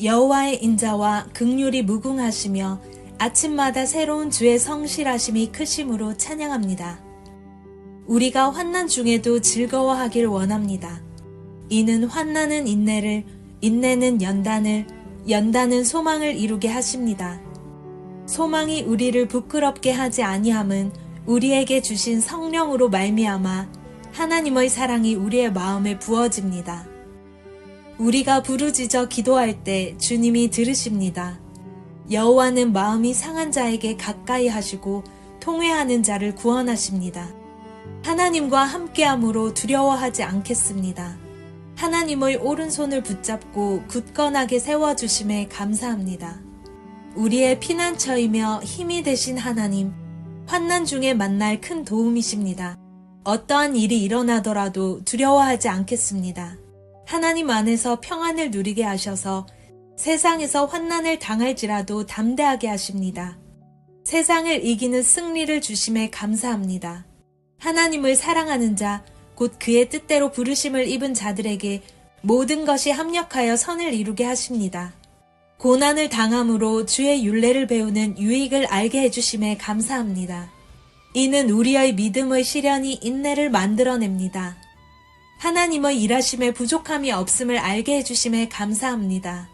여호와의 인자와 극률이 무궁하시며 아침마다 새로운 주의 성실하심이 크심으로 찬양합니다. 우리가 환난 중에도 즐거워하길 원합니다. 이는 환난은 인내를, 인내는 연단을, 연단은 소망을 이루게 하십니다. 소망이 우리를 부끄럽게 하지 아니함은 우리에게 주신 성령으로 말미암아 하나님의 사랑이 우리의 마음에 부어집니다. 우리가 부르짖어 기도할 때 주님이 들으십니다. 여호와는 마음이 상한 자에게 가까이 하시고 통회하는 자를 구원하십니다. 하나님과 함께함으로 두려워하지 않겠습니다. 하나님의 오른손을 붙잡고 굳건하게 세워주심에 감사합니다. 우리의 피난처이며 힘이 되신 하나님, 환난 중에 만날 큰 도움이십니다. 어떠한 일이 일어나더라도 두려워하지 않겠습니다. 하나님 안에서 평안을 누리게 하셔서 세상에서 환난을 당할지라도 담대하게 하십니다. 세상을 이기는 승리를 주심에 감사합니다. 하나님을 사랑하는 자, 곧 그의 뜻대로 부르심을 입은 자들에게 모든 것이 합력하여 선을 이루게 하십니다. 고난을 당함으로 주의 윤례를 배우는 유익을 알게 해주심에 감사합니다. 이는 우리의 믿음의 시련이 인내를 만들어냅니다. 하나님의 일하심에 부족함이 없음을 알게 해주심에 감사합니다.